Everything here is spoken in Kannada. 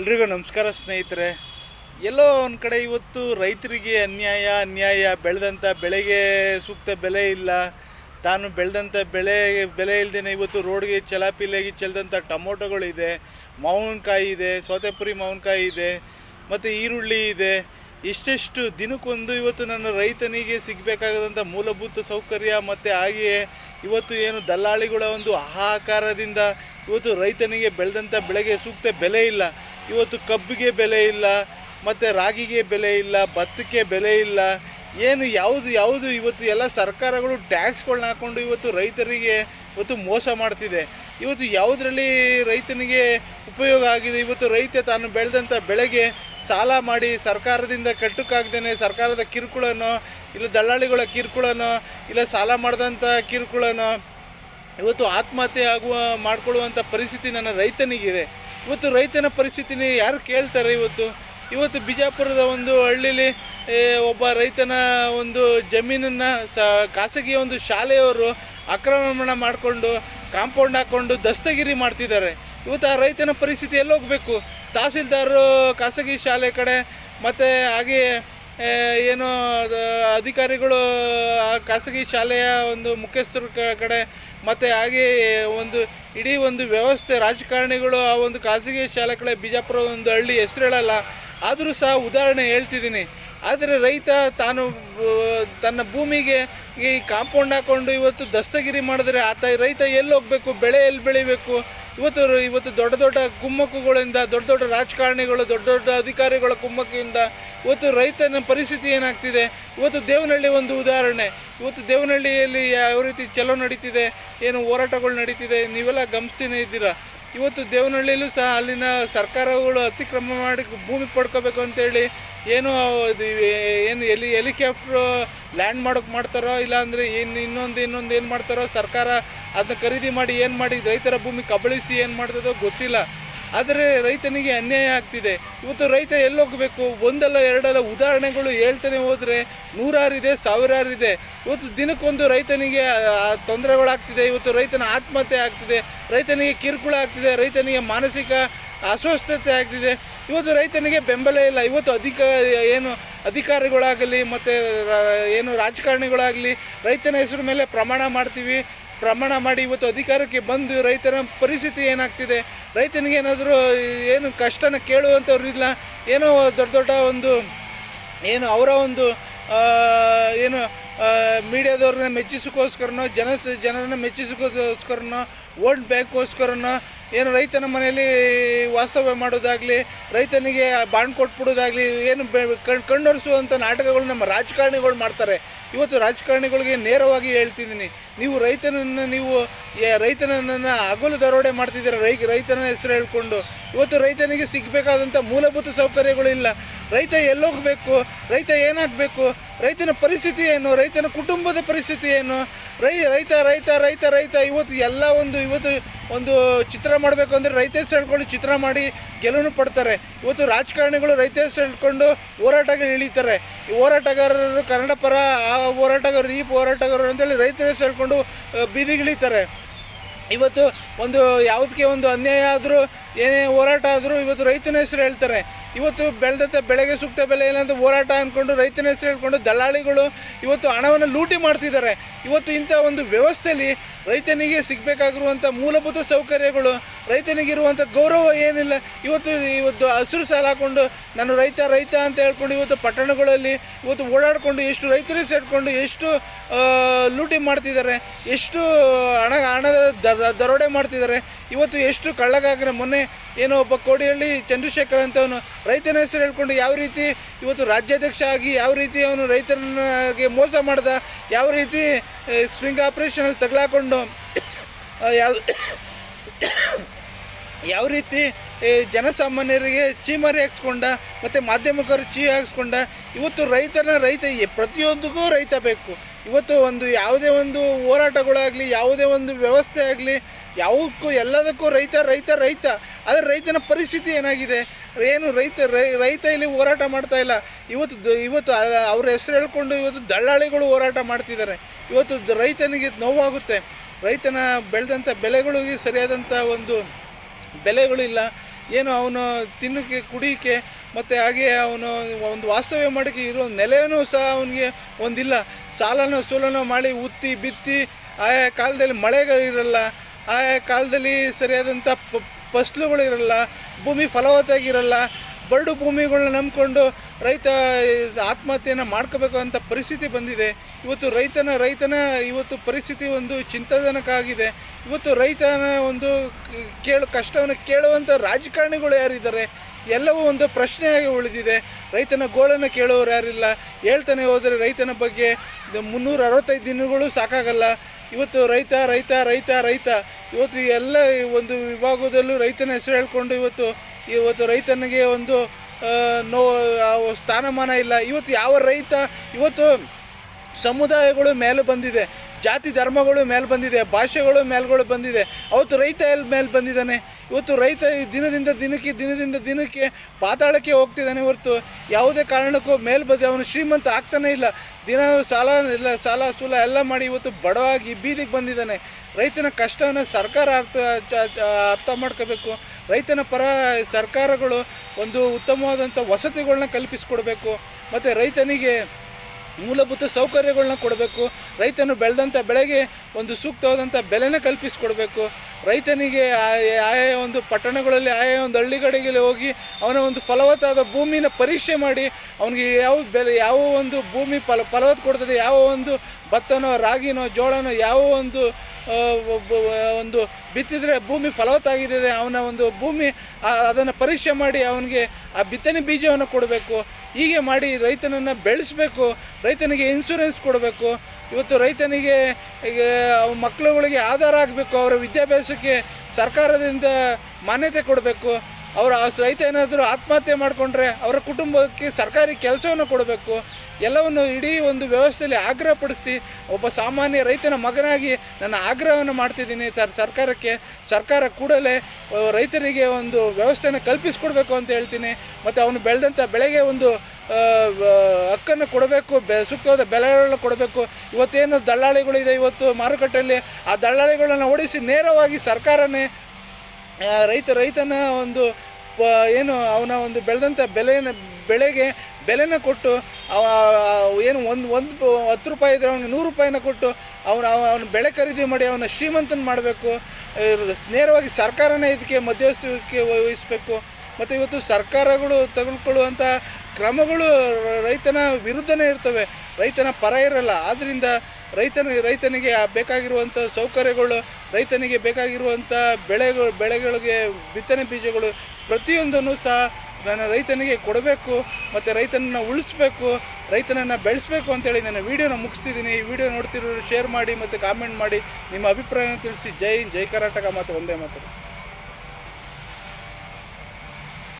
ಎಲ್ರಿಗೂ ನಮಸ್ಕಾರ ಸ್ನೇಹಿತರೆ. ಎಲ್ಲೋ ಒಂದು ಕಡೆ ಇವತ್ತು ರೈತರಿಗೆ ಅನ್ಯಾಯ ಅನ್ಯಾಯ ಬೆಳೆದಂಥ ಬೆಳೆಗೆ ಸೂಕ್ತ ಬೆಲೆ ಇಲ್ಲ. ತಾನು ಬೆಳೆದಂಥ ಬೆಳೆ, ಬೆಲೆ ಇಲ್ಲದೇ ಇವತ್ತು ರೋಡ್ಗೆ ಚಲಾಪಿಲೆಗೆ ಚೆಲ್ದಂಥ ಟೊಮೊಟೊಗಳಿದೆ, ಮಾವಿನಕಾಯಿ ಇದೆ, ಸೌತೆಪುರಿ ಮಾವಿನಕಾಯಿ ಇದೆ, ಮತ್ತು ಈರುಳ್ಳಿ ಇದೆ. ಇಷ್ಟೆಷ್ಟು ದಿನಕ್ಕೊಂದು ಇವತ್ತು ನನ್ನ ರೈತನಿಗೆ ಸಿಗಬೇಕಾಗದಂಥ ಮೂಲಭೂತ ಸೌಕರ್ಯ ಮತ್ತು ಹಾಗೆಯೇ ಇವತ್ತು ಏನು ದಲ್ಲಾಳಿಗಳ ಒಂದು ಹಾಹಾಕಾರದಿಂದ ಇವತ್ತು ರೈತನಿಗೆ ಬೆಳೆದಂಥ ಬೆಳೆಗೆ ಸೂಕ್ತ ಬೆಲೆ ಇಲ್ಲ. ಇವತ್ತು ಕಬ್ಬಿಗೆ ಬೆಲೆ ಇಲ್ಲ, ಮತ್ತು ರಾಗಿಗೆ ಬೆಲೆ ಇಲ್ಲ, ಭತ್ತಕ್ಕೆ ಬೆಲೆ ಇಲ್ಲ. ಏನು ಯಾವುದು ಯಾವುದು ಇವತ್ತು ಎಲ್ಲ ಸರ್ಕಾರಗಳು ಟ್ಯಾಕ್ಸ್ಗಳನ್ನ ಹಾಕ್ಕೊಂಡು ಇವತ್ತು ರೈತರಿಗೆ ಇವತ್ತು ಮೋಸ ಮಾಡ್ತಿದೆ. ಇವತ್ತು ಯಾವುದರಲ್ಲಿ ರೈತನಿಗೆ ಉಪಯೋಗ ಆಗಿದೆ? ಇವತ್ತು ರೈತ ತಾನು ಬೆಳೆದಂಥ ಬೆಳೆಗೆ ಸಾಲ ಮಾಡಿ ಸರ್ಕಾರದಿಂದ ಕಟ್ಟಕ್ಕಾಗ್ದೇ ಸರ್ಕಾರದ ಕಿರುಕುಳನೋ, ಇಲ್ಲ ದಲ್ಲಾಳಿಗಳ ಕಿರುಕುಳನೋ, ಇಲ್ಲ ಸಾಲ ಮಾಡಿದಂಥ ಕಿರುಕುಳನೋ, ಇವತ್ತು ಆತ್ಮಹತ್ಯೆ ಆಗುವ ಮಾಡಿಕೊಳ್ಳುವಂಥ ಪರಿಸ್ಥಿತಿ ನನ್ನ ರೈತನಿಗಿದೆ. ಇವತ್ತು ರೈತನ ಪರಿಸ್ಥಿತಿನ ಯಾರು ಕೇಳ್ತಾರೆ ಇವತ್ತು? ಇವತ್ತು ಬಿಜಾಪುರದ ಒಂದು ಹಳ್ಳಿಲಿ ಒಬ್ಬ ರೈತನ ಒಂದು ಜಮೀನನ್ನು ಸ, ಖಾಸಗಿ ಒಂದು ಶಾಲೆಯವರು ಆಕ್ರಮಣ ಮಾಡಿಕೊಂಡು, ಕಾಂಪೌಂಡ್ ಹಾಕ್ಕೊಂಡು ದಸ್ತಗಿರಿ ಮಾಡ್ತಿದ್ದಾರೆ. ಇವತ್ತು ಆ ರೈತನ ಪರಿಸ್ಥಿತಿ ಎಲ್ಲೋಗಬೇಕು ತಹಸೀಲ್ದಾರರು ಖಾಸಗಿ ಶಾಲೆ ಕಡೆ, ಮತ್ತು ಹಾಗೆಯೇ ಏನು ಅಧಿಕಾರಿಗಳು ಆ ಖಾಸಗಿ ಶಾಲೆಯ ಒಂದು ಮುಖ್ಯಸ್ಥರ ಕಡೆ ಮತ್ತು ಹಾಗೆ ಒಂದು ಇಡೀ ಒಂದು ವ್ಯವಸ್ಥೆ, ರಾಜಕಾರಣಿಗಳು ಆ ಒಂದು ಖಾಸಗಿ ಶಾಲೆ ಕಡೆ ಬಿಜಾಪುರ ಒಂದು ಹಳ್ಳಿ ಹೆಸರು ಹೇಳಲ್ಲ, ಆದರೂ ಸಹ ಉದಾಹರಣೆ ಹೇಳ್ತಿದ್ದೀನಿ. ಆದರೆ ರೈತ ತಾನು ತನ್ನ ಭೂಮಿಗೆ ಈ ಕಾಂಪೌಂಡ್ ಹಾಕ್ಕೊಂಡು ಇವತ್ತು ದಸ್ತಗಿರಿ ಮಾಡಿದ್ರೆ ಆತ ರೈತ ಎಲ್ಲಿ ಹೋಗಬೇಕು, ಬೆಳೆ ಎಲ್ಲಿ ಬೆಳಿಬೇಕು ಇವತ್ತು ಇವತ್ತು ದೊಡ್ಡ ದೊಡ್ಡ ಕುಮ್ಮಕ್ಕುಗಳಿಂದ, ದೊಡ್ಡ ದೊಡ್ಡ ರಾಜಕಾರಣಿಗಳು, ದೊಡ್ಡ ದೊಡ್ಡ ಅಧಿಕಾರಿಗಳ ಕುಮ್ಮಕ್ಕಿಯಿಂದ ಇವತ್ತು ರೈತನ ಪರಿಸ್ಥಿತಿ ಏನಾಗ್ತಿದೆ? ಇವತ್ತು ದೇವನಹಳ್ಳಿ ಒಂದು ಉದಾಹರಣೆ. ಇವತ್ತು ದೇವನಹಳ್ಳಿಯಲ್ಲಿ ಯಾವ ರೀತಿ ಚಲೋ ನಡೀತಿದೆ? ಏನು ಹೋರಾಟಗಳು ನಡೀತಿದೆ? ನೀವೆಲ್ಲ ಗಮನಿಸ್ತೀನಿ ಇದ್ದೀರಾ? ಇವತ್ತು ದೇವನಹಳ್ಳಿಯಲ್ಲೂ ಸಹ ಅಲ್ಲಿನ ಸರ್ಕಾರಗಳು ಅತಿಕ್ರಮ ಮಾಡಿ ಭೂಮಿ ಪಡ್ಕೋಬೇಕು ಅಂತೇಳಿ ಏನು ಏನು ಎಲಿ ಹೆಲಿಕಾಪ್ಟ್ರು ಲ್ಯಾಂಡ್ ಮಾಡೋಕೆ ಮಾಡ್ತಾರೋ ಇಲ್ಲಾಂದರೆ ಏನು ಇನ್ನೊಂದು ಇನ್ನೊಂದು ಏನು ಮಾಡ್ತಾರೋ ಸರ್ಕಾರ ಅದನ್ನ ಖರೀದಿ ಮಾಡಿ ಏನು ಮಾಡಿ ರೈತರ ಭೂಮಿ ಕಬಳಿಸಿ ಏನು ಮಾಡ್ತದೋ ಗೊತ್ತಿಲ್ಲ. ಆದರೆ ರೈತನಿಗೆ ಅನ್ಯಾಯ ಆಗ್ತಿದೆ. ಇವತ್ತು ರೈತ ಎಲ್ಲೋಗಬೇಕು? ಒಂದಲ್ಲ ಎರಡಲ್ಲ ಉದಾಹರಣೆಗಳು ಹೇಳ್ತಾನೆ ಹೋದರೆ ನೂರಾರಿದೆ ಸಾವಿರಾರಿದೆ ಇವತ್ತು ದಿನಕ್ಕೊಂದು ರೈತನಿಗೆ ತೊಂದರೆಗಳಾಗ್ತಿದೆ. ಇವತ್ತು ರೈತನ ಆತ್ಮಹತ್ಯೆ ಆಗ್ತಿದೆ. ರೈತನಿಗೆ ಕಿರುಕುಳ ಆಗ್ತಿದೆ. ರೈತನಿಗೆ ಮಾನಸಿಕ ಅಸ್ವಸ್ಥತೆ ಆಗ್ತಿದೆ. ಇವತ್ತು ರೈತನಿಗೆ ಬೆಂಬಲ ಇಲ್ಲ. ಇವತ್ತು ಅಧಿಕ, ಏನು ಅಧಿಕಾರಿಗಳಾಗಲಿ ಮತ್ತು ಏನು ರಾಜಕಾರಣಿಗಳಾಗಲಿ ರೈತನ ಹೆಸರು ಮೇಲೆ ಪ್ರಮಾಣ ಮಾಡ್ತೀವಿ. ಪ್ರಮಾಣ ಮಾಡಿ ಇವತ್ತು ಅಧಿಕಾರಕ್ಕೆ ಬಂದು ರೈತನ ಪರಿಸ್ಥಿತಿ ಏನಾಗ್ತಿದೆ? ರೈತನಿಗೆ ಏನಾದರೂ, ಏನು ಕಷ್ಟನ ಕೇಳುವಂಥವ್ರು ಇಲ್ಲ. ಏನೋ ದೊಡ್ಡ ದೊಡ್ಡ ಒಂದು, ಏನು ಅವರ ಒಂದು ಏನು ಮೀಡಿಯಾದವ್ರನ್ನ ಮೆಚ್ಚಿಸೋಕ್ಕೋಸ್ಕರನೋ ಜನ ಜನರನ್ನ ಮೆಚ್ಚಿಸೋಕ್ಕೋಸ್ಕರನೋ ವೋಟ್ ಬ್ಯಾಂಕ್ಗೋಸ್ಕರನೋ ಏನು ರೈತನ ಮನೆಯಲ್ಲಿ ವಾಸ್ತವ್ಯ ಮಾಡೋದಾಗಲಿ, ರೈತನಿಗೆ ಬಾಂಡ್ ಕೊಟ್ಬಿಡೋದಾಗಲಿ, ಏನು ಕಣ್ಣೊರೆಸುವಂಥ ನಾಟಕಗಳು ನಮ್ಮ ರಾಜಕಾರಣಿಗಳು ಮಾಡ್ತಾರೆ. ಇವತ್ತು ರಾಜಕಾರಣಿಗಳಿಗೆ ನೇರವಾಗಿ ಹೇಳ್ತಿದ್ದೀನಿ, ನೀವು ರೈತನನ್ನು ನೀವು ರೈತನನ್ನು ಹಗಲು ದರೋಡೆ ಮಾಡ್ತಿದ್ದೀರ ರೈ ರೈತನ ಹೆಸರು ಹೇಳ್ಕೊಂಡು. ಇವತ್ತು ರೈತನಿಗೆ ಸಿಗಬೇಕಾದಂಥ ಮೂಲಭೂತ ಸೌಕರ್ಯಗಳು ಇಲ್ಲ. ರೈತ ಎಲ್ಲೋಗಬೇಕು, ರೈತ ಏನಾಗಬೇಕು, ರೈತನ ಪರಿಸ್ಥಿತಿ ಏನು, ರೈತನ ಕುಟುಂಬದ ಪರಿಸ್ಥಿತಿ ಏನು, ರೈ ರೈತ ರೈತ ರೈತ ರೈತ, ಇವತ್ತು ಎಲ್ಲ ಒಂದು, ಇವತ್ತು ಒಂದು ಚಿತ್ರ ಮಾಡಬೇಕು ಅಂದರೆ ರೈತ ಹೆಸರು ಹೇಳ್ಕೊಂಡು ಚಿತ್ರ ಮಾಡಿ ಗೆಲುವು ಪಡ್ತಾರೆ. ಇವತ್ತು ರಾಜಕಾರಣಿಗಳು ರೈತ ಹೆಸರು ಹೇಳ್ಕೊಂಡು ಹೋರಾಟಗಳು ಇಳಿತಾರೆ. ಹೋರಾಟಗಾರರು ಕನ್ನಡ ಪರ ಆ ಹೋರಾಟಗಾರರು, ಈ ಹೋರಾಟಗಾರರು ಅಂತೇಳಿ ರೈತರ ಹೆಸರು ಹೇಳ್ಕೊಂಡು ಬೀದಿಗಿಳಿತಾರೆ ಇವತ್ತು ಒಂದು ಯಾವುದಕ್ಕೆ ಒಂದು ಅನ್ಯಾಯ ಆದರೂ, ಏನೇ ಹೋರಾಟ ಆದರೂ ಇವತ್ತು ರೈತನ ಹೆಸರು ಹೇಳ್ತಾರೆ. ಇವತ್ತು ಬೆಳೆದಂಥ ಬೆಳೆಗೆ ಸೂಕ್ತ ಬೆಲೆ ಇಲ್ಲ ಅಂತ ಹೋರಾಟ ಅಂದ್ಕೊಂಡು ರೈತನ ಹೆಸರು ಹೇಳ್ಕೊಂಡು ದಲ್ಲಾಳಿಗಳು ಇವತ್ತು ಹಣವನ್ನು ಲೂಟಿ ಮಾಡ್ತಿದ್ದಾರೆ. ಇವತ್ತು ಇಂಥ ಒಂದು ವ್ಯವಸ್ಥೆಯಲ್ಲಿ ರೈತನಿಗೆ ಸಿಗಬೇಕಾಗಿರುವಂಥ ಮೂಲಭೂತ ಸೌಕರ್ಯಗಳು ರೈತನಿಗಿರುವಂಥ ಗೌರವ ಏನಿಲ್ಲ. ಇವತ್ತು ಇವತ್ತು ಹಸಿರು ಸಾಲ ಹಾಕೊಂಡು ನಾನು ರೈತ ರೈತ ಅಂತ ಹೇಳ್ಕೊಂಡು ಇವತ್ತು ಪಟ್ಟಣಗಳಲ್ಲಿ ಇವತ್ತು ಓಡಾಡಿಕೊಂಡು ಎಷ್ಟು ರೈತರು ಸೇರಿಕೊಂಡು ಎಷ್ಟು ಲೂಟಿ ಮಾಡ್ತಿದ್ದಾರೆ, ಎಷ್ಟು ಹಣ, ಹಣದ ದರೋಡೆ ಮಾಡ್ತಿದ್ದಾರೆ, ಇವತ್ತು ಎಷ್ಟು ಕಳ್ಳಗಾಗ್ರೆ ಮೊನ್ನೆ ಏನೋ ಒಬ್ಬ ಕೋಡಿಹಳ್ಳಿ ಚಂದ್ರಶೇಖರ್ ಅಂತವನು ರೈತನ ಹೆಸರು ಹೇಳ್ಕೊಂಡು ಯಾವ ರೀತಿ ಇವತ್ತು ರಾಜ್ಯಾಧ್ಯಕ್ಷ ಆಗಿ ಯಾವ ರೀತಿ ಅವನು ರೈತನಿಗೆ ಮೋಸ ಮಾಡ್ದ, ಯಾವ ರೀತಿ ಸ್ಪ್ರಿಂಗ್ ಆಪ್ರೇಷನಲ್ಲಿ ತಗಲಾಕೊಂಡು ಯಾವ ಯಾವ ರೀತಿ ಜನಸಾಮಾನ್ಯರಿಗೆ ಚೀಮಾರಿ ಹಾಕ್ಸ್ಕೊಂಡ, ಮತ್ತು ಮಾಧ್ಯಮಿಕರು ಚೀ ಹಾಕ್ಸ್ಕೊಂಡ, ಇವತ್ತು ರೈತನ ರೈತ ಪ್ರತಿಯೊಂದಕ್ಕೂ ರೈತ ಬೇಕು. ಇವತ್ತು ಒಂದು ಯಾವುದೇ ಒಂದು ಹೋರಾಟಗಳಾಗಲಿ, ಯಾವುದೇ ಒಂದು ವ್ಯವಸ್ಥೆ ಆಗಲಿ, ಯಾವುದಕ್ಕೂ ಎಲ್ಲದಕ್ಕೂ ರೈತ ರೈತ ರೈತ. ಆದರೆ ರೈತನ ಪರಿಸ್ಥಿತಿ ಏನಾಗಿದೆ? ಏನು ರೈತ ರೈತ ಇಲ್ಲಿ ಹೋರಾಟ ಮಾಡ್ತಾ ಇಲ್ಲ. ಇವತ್ತು ಇವತ್ತು ಅವ್ರ ಹೆಸರು ಹೇಳ್ಕೊಂಡು ಇವತ್ತು ದಳ್ಳಾಳಿಗಳು ಹೋರಾಟ ಮಾಡ್ತಿದ್ದಾರೆ. ಇವತ್ತು ರೈತನಿಗೆ ನೋವಾಗುತ್ತೆ. ರೈತನ ಬೆಳೆದಂಥ ಬೆಳೆಗಳಿಗೆ ಸರಿಯಾದಂಥ ಒಂದು ಬೆಲೆಗಳಿಲ್ಲ ಏನು ಅವನು ತಿನ್ನಕ್ಕೆ ಕುಡಿಯೋಕ್ಕೆ, ಮತ್ತು ಹಾಗೆ ಅವನು ಒಂದು ವಾಸ್ತವ್ಯ ಮಾಡೋಕ್ಕೆ ಇರೋ ನೆಲೆಯೂ ಸಹ ಅವನಿಗೆ ಒಂದಿಲ್ಲ. ಸಾಲನೋ, ಸೂಲನೋ ಮಾಡಿ ಉತ್ತಿ, ಬಿತ್ತಿ, ಆಯಾ ಕಾಲದಲ್ಲಿ ಮಳೆಗಳಿರಲ್ಲ ಆಯಾ ಕಾಲದಲ್ಲಿ ಸರಿಯಾದಂಥ ಫಸಲುಗಳಿರಲ್ಲ ಭೂಮಿ ಫಲವತ್ತಾಗಿರಲ್ಲ ಬರಡು ಭೂಮಿಗಳನ್ನ ನಂಬಿಕೊಂಡು ರೈತ ಆತ್ಮಹತ್ಯೆಯನ್ನು ಮಾಡ್ಕೋಬೇಕು ಅಂತ ಪರಿಸ್ಥಿತಿ ಬಂದಿದೆ. ಇವತ್ತು ರೈತನ ರೈತನ ಇವತ್ತು ಪರಿಸ್ಥಿತಿ ಒಂದು ಚಿಂತಾಜನಕ ಆಗಿದೆ ಇವತ್ತು ರೈತನ ಒಂದು ಕೇಳು ಕಷ್ಟವನ್ನು ಕೇಳುವಂಥ ರಾಜಕಾರಣಿಗಳು ಯಾರಿದ್ದಾರೆ, ಎಲ್ಲವೂ ಒಂದು ಪ್ರಶ್ನೆಯಾಗಿ ಉಳಿದಿದೆ. ರೈತನ ಗೋಳನ್ನು ಕೇಳೋರು ಯಾರಿಲ್ಲ, ಹೇಳ್ತಾನೆ ಹೋದರೆ ರೈತನ ಬಗ್ಗೆ ಮುನ್ನೂರ ಅರವತ್ತೈದು ದಿನಗಳು ಸಾಕಾಗಲ್ಲ. ಇವತ್ತು ರೈತ ರೈತ ರೈತ ರೈತ, ಇವತ್ತು ಎಲ್ಲ ಒಂದು ವಿಭಾಗದಲ್ಲೂ ರೈತನ ಹೆಸರು ಹೇಳ್ಕೊಂಡು ಇವತ್ತು ಇವತ್ತು ರೈತನಿಗೆ ಒಂದು ನೋ ಸ್ಥಾನಮಾನ ಇಲ್ಲ. ಇವತ್ತು ಯಾವ ರೈತ, ಇವತ್ತು ಸಮುದಾಯಗಳು ಮೇಲೆ ಬಂದಿದೆ. ಜಾತಿ ಧರ್ಮಗಳು ಮೇಲೆ ಬಂದಿದೆ, ಭಾಷೆಗಳು ಮೇಲ್ಗಳು ಬಂದಿದೆ, ಅವತ್ತು ರೈತ ಎಲ್ಲಿ ಮೇಲೆ ಬಂದಿದ್ದಾನೆ? ಇವತ್ತು ರೈತ ದಿನದಿಂದ ದಿನಕ್ಕೆ ದಿನದಿಂದ ದಿನಕ್ಕೆ ಪಾತಾಳಕ್ಕೆ ಹೋಗ್ತಿದ್ದಾನೆ ಹೊರತು ಯಾವುದೇ ಕಾರಣಕ್ಕೂ ಮೇಲೆ ಬಂದು ಅವನು ಶ್ರೀಮಂತ ಆಗ್ತಾನೆ ಇಲ್ಲ. ದಿನ ಸಾಲ, ಇಲ್ಲ, ಸಾಲ, ಸೂಲ ಎಲ್ಲ ಮಾಡಿ ಇವತ್ತು ಬಡವಾಗಿ ಬೀದಿಗೆ ಬಂದಿದ್ದಾನೆ. ರೈತನ ಕಷ್ಟವನ್ನು ಸರ್ಕಾರ ಅರ್ಥ ಅರ್ಥ ಮಾಡ್ಕೋಬೇಕು. ರೈತನ ಪರ ಸರ್ಕಾರಗಳು ಒಂದು ಉತ್ತಮವಾದಂಥ ವಸತಿಗಳನ್ನ ಕಲ್ಪಿಸಿಕೊಡ್ಬೇಕು. ಮತ್ತು ರೈತನಿಗೆ ಮೂಲಭೂತ ಸೌಕರ್ಯಗಳನ್ನ ಕೊಡಬೇಕು. ರೈತನು ಬೆಳೆದಂಥ ಬೆಳೆಗೆ ಒಂದು ಸೂಕ್ತವಾದಂಥ ಬೆಲೆನ ಕಲ್ಪಿಸಿಕೊಡ್ಬೇಕು. ರೈತನಿಗೆ ಆಯಾ ಒಂದು ಪಟ್ಟಣಗಳಲ್ಲಿ ಆಯಾ ಒಂದು ಹಳ್ಳಿಗಳಿಗೆ ಹೋಗಿ ಅವನ ಒಂದು ಫಲವತ್ತಾದ ಭೂಮಿನ ಪರೀಕ್ಷೆ ಮಾಡಿ ಅವನಿಗೆ ಯಾವ ಬೆಲೆ, ಯಾವ ಒಂದು ಭೂಮಿ ಫಲ, ಫಲವತ್ತು ಕೊಡ್ತದೆ, ಯಾವ ಒಂದು ಭತ್ತನೋ, ರಾಗಿನೋ, ಜೋಳನೋ, ಯಾವ ಒಂದು ಒಂದು ಬಿತ್ತಿದ್ರೆ ಭೂಮಿ ಫಲವತ್ತಾಗಿದೆ ಅವನ ಒಂದು ಭೂಮಿ ಅದನ್ನು ಪರೀಕ್ಷೆ ಮಾಡಿ ಅವನಿಗೆ ಆ ಬಿತ್ತನೆ ಬೀಜವನ್ನು ಕೊಡಬೇಕು. ಹೀಗೆ ಮಾಡಿ ರೈತನನ್ನು ಬೆಳೆಸಬೇಕು, ರೈತನಿಗೆ ಇನ್ಶೂರೆನ್ಸ್ ಕೊಡಬೇಕು. ಇವತ್ತು ರೈತನಿಗೆ, ಈಗ ಮಕ್ಕಳುಗಳಿಗೆ ಆಧಾರ ಆಗಬೇಕು, ಅವರ ವಿದ್ಯಾಭ್ಯಾಸಕ್ಕೆ ಸರ್ಕಾರದಿಂದ ಮಾನ್ಯತೆ ಕೊಡಬೇಕು. ಅವರ ರೈತ ಏನಾದರೂ ಆತ್ಮಹತ್ಯೆ ಮಾಡಿಕೊಂಡ್ರೆ ಅವರ ಕುಟುಂಬಕ್ಕೆ ಸರ್ಕಾರಿ ಕೆಲಸವನ್ನು ಕೊಡಬೇಕು. ಎಲ್ಲವನ್ನು ಇಡೀ ಒಂದು ವ್ಯವಸ್ಥೆಯಲ್ಲಿ ಆಗ್ರಹಪಡಿಸಿ ಒಬ್ಬ ಸಾಮಾನ್ಯ ರೈತನ ಮಗನಾಗಿ ನನ್ನ ಆಗ್ರಹವನ್ನು ಮಾಡ್ತಿದ್ದೀನಿ. ಸರ್, ಸರ್ಕಾರಕ್ಕೆ, ಸರ್ಕಾರ ಕೂಡಲೇ ರೈತರಿಗೆ ಒಂದು ವ್ಯವಸ್ಥೆಯನ್ನು ಕಲ್ಪಿಸಿಕೊಡ್ಬೇಕು ಅಂತ ಹೇಳ್ತೀನಿ. ಮತ್ತು ಅವನು ಬೆಳೆದಂಥ ಬೆಳೆಗೆ ಒಂದು ಹಕ್ಕನ್ನು ಕೊಡಬೇಕು, ಬೆ, ಸೂಕ್ತವಾದ ಬೆಲೆಗಳನ್ನು ಕೊಡಬೇಕು. ಇವತ್ತೇನು ದಳ್ಳಾಳಿಗಳಿದೆ ಇವತ್ತು ಮಾರುಕಟ್ಟೆಯಲ್ಲಿ, ಆ ದಳ್ಳಾಳಿಗಳನ್ನ ಓಡಿಸಿ ನೇರವಾಗಿ ಸರ್ಕಾರನೇ ರೈತ, ರೈತನ ಒಂದು ಏನು, ಅವನ ಒಂದು ಬೆಳೆದಂಥ ಬೆಲೆಯನ್ನು ಬೆಳೆಗೆ ಬೆಲೆನ ಕೊಟ್ಟು ಏನು ಒಂದು ಒಂದು ಹತ್ತು ರೂಪಾಯಿ ಇದ್ದರೆ ಅವನಿಗೆ ನೂರು ರೂಪಾಯಿನ ಕೊಟ್ಟು ಅವನು ಅವನ ಬೆಳೆ ಖರೀದಿ ಮಾಡಿ ಅವನ ಶ್ರೀಮಂತನ ಮಾಡಬೇಕು. ನೇರವಾಗಿ ಸರ್ಕಾರನೇ ಇದಕ್ಕೆ ಮಧ್ಯವಸ್ಥಿಕೆ ವಹಿಸಬೇಕು. ಮತ್ತು ಇವತ್ತು ಸರ್ಕಾರಗಳು ತೆಗೆದುಕೊಳ್ಳುವಂಥ ಕ್ರಮಗಳು ರೈತನ ವಿರುದ್ಧನೇ ಇರ್ತವೆ. ರೈತನ ಪರ ಇರಲ್ಲ. ಆದ್ದರಿಂದ ರೈತನ, ರೈತನಿಗೆ ಬೇಕಾಗಿರುವಂಥ ಸೌಕರ್ಯಗಳು, ರೈತನಿಗೆ ಬೇಕಾಗಿರುವಂಥ ಬೆಳೆಗಳು, ಬೆಳೆಗಳಿಗೆ ಬಿತ್ತನೆ ಬೀಜಗಳು ಪ್ರತಿಯೊಂದನ್ನು ಸಹ ನನ್ನ ರೈತನಿಗೆ ಕೊಡಬೇಕು ಮತ್ತು ರೈತನನ್ನು ಉಳಿಸ್ಬೇಕು, ರೈತನನ್ನು ಬೆಳೆಸಬೇಕು ಅಂತೇಳಿ ನಾನು ವೀಡಿಯೋನ ಮುಗಿಸ್ತಿದ್ದೀನಿ. ಈ ವಿಡಿಯೋ ನೋಡ್ತಿರೋರು ಶೇರ್ ಮಾಡಿ ಮತ್ತು ಕಾಮೆಂಟ್ ಮಾಡಿ. ನಿಮ್ಮ ಅಭಿಪ್ರಾಯನ ತಿಳಿಸಿ. ಜೈ ಜೈ ಕರ್ನಾಟಕ ಮತ್ತು ಒಂದೇ ಮಾತು.